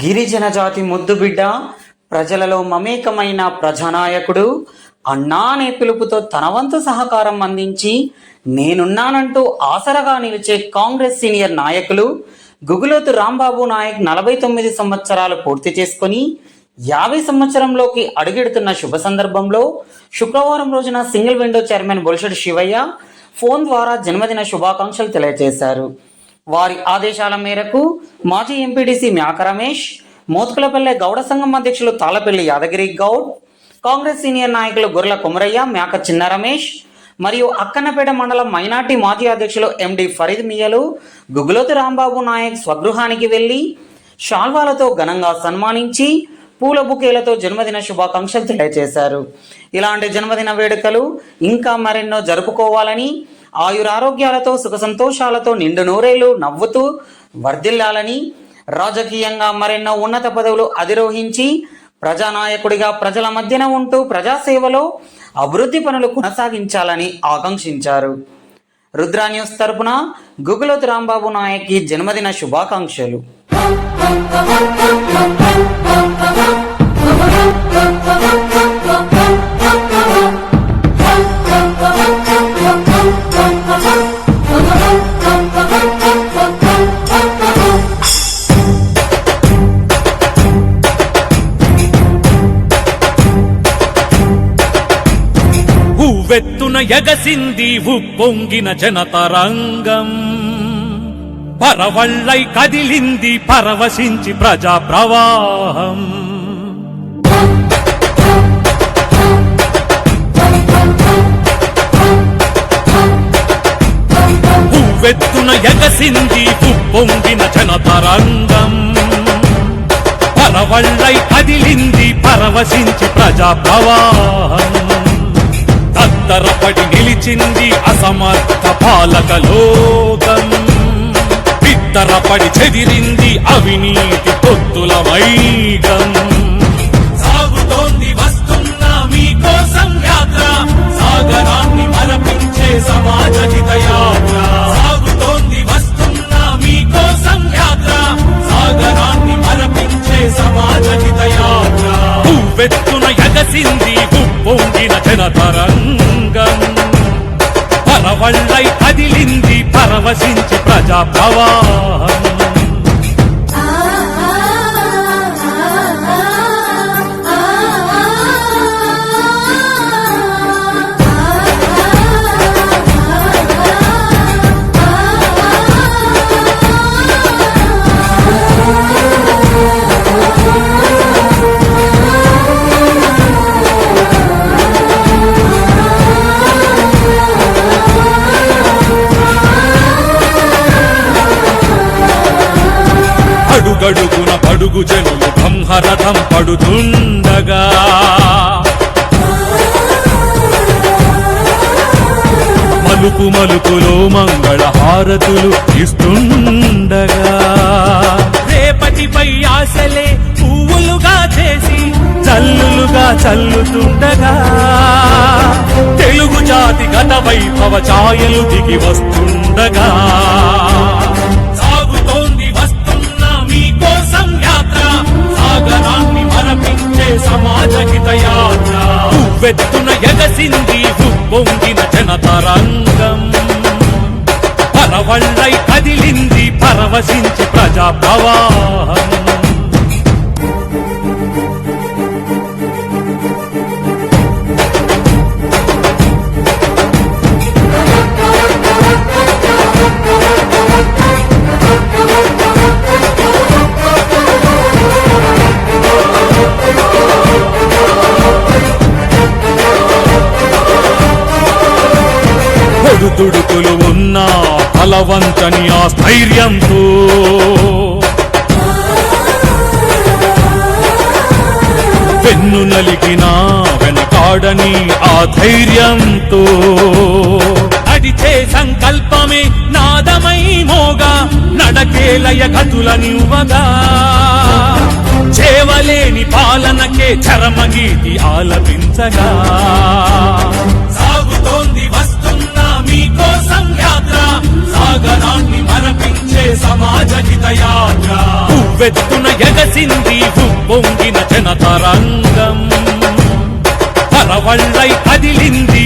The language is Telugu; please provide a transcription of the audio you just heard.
గిరిజన జాతి ముద్దుబిడ్డ ప్రజలలో మమేకమైన ప్రజానాయకుడు అన్నా అనే పిలుపుతో తన వంతు సహకారం అందించి నేనున్నానంటూ ఆసరగా నిలిచే కాంగ్రెస్ సీనియర్ నాయకులు గుగులోతు రాంబాబు నాయక్ నలభై తొమ్మిది సంవత్సరాలు పూర్తి చేసుకొని యాభై సంవత్సరంలోకి అడుగెడుతున్న శుభ సందర్భంలో శుక్రవారం రోజున సింగిల్ విండో చైర్మన్ బొల్షెడ్ శివయ్య ఫోన్ ద్వారా జన్మదిన శుభాకాంక్షలు తెలియజేశారు. వారి ఆదేశాల మేరకు మాజీ ఎంపీడీసీ మ్యాక రమేష్ మోత్కులపల్లె గౌడ సంఘం అధ్యక్షులు తాళపల్లి యాదగిరి గౌడ్ కాంగ్రెస్ సీనియర్ నాయకులు గొర్రెల కొమరయ్య మ్యాక చిన్న రమేష్ మరియు అక్కన్నపేట మండలం మైనార్టీ మాజీ అధ్యక్షులు ఎండి ఫరీద్ మియలు గుగులోతు రాంబాబు నాయక్ స్వగృహానికి వెళ్ళి షాల్వాలతో ఘనంగా సన్మానించి పూల బుకేలతో జన్మదిన శుభాకాంక్షలు తెలియజేశారు. ఇలాంటి జన్మదిన వేడుకలు ఇంకా మరెన్నో జరుపుకోవాలని ఆయురారోగ్యాలతో సుఖ సంతోషాలతో నిండు నూరేళ్ళు నవ్వుతూ వర్ధిల్లాలని రాజకీయంగా మరెన్నో ఉన్నత పదవులు అధిరోహించి ప్రజానాయకుడిగా ప్రజల మధ్యన ఉంటూ ప్రజాసేవలో అభివృద్ధి పనులు కొనసాగించాలని ఆకాంక్షించారు. రుద్రా న్యూస్ తరపున గుగులోతు రాంబాబు నాయక్కి జన్మదిన శుభాకాంక్షలు. ఉవ్వెత్తున ఎగసింది ఉప్పొంగిన జనతరంగం. పరవళ్ళై కదిలింది పరవశించి ప్రజా ప్రవాహం ఉవ్వెత్తున ఎగసింది ఉప్పొంగిన జనతరంగం. పరవళ్ళై కదిలింది పరవశించి ప్రజాప్రవాహం. తత్తరపడి నిలిచింది అసమర్థ పాలక లోకం. బిత్తరపడి చెదిరింది అవినీతి పొత్తులమై పరవశించి ప్రజా జనులు బ్రహ్మరథం పడుతుండగా. మలుపు మలుపులో మంగళ హారతులు ఇస్తుండగా. రేపటిపై ఆశలే పువ్వులుగా చేసి చల్లులుగా చల్లుతుండగా. తెలుగు జాతి గత వైభవ ఛాయలు దిగి వస్తుండగా. ఉవ్వెత్తున ఎగసింది ఉప్పొంగిన జనతరంగం. పరవళ్ళై కదిలింది పరవశించి ప్రజా ప్రవాహం ఉన్నా ఉన్న బలవంతని ఆ స్థైర్యంతో. వెన్ను నలిగినా వెనకాడని ఆ ధైర్యంతో. నడిచే సంకల్పమే నాదమై మోగా నడకేలయ గతులనివ్వగా చేవలేని పాలనకే చరమగీతి ఆలపించగా. ఉవ్వెత్తున ఎగసింది ఉప్పొంగిన జనతరంగం. పరవళ్ళై కదిలింది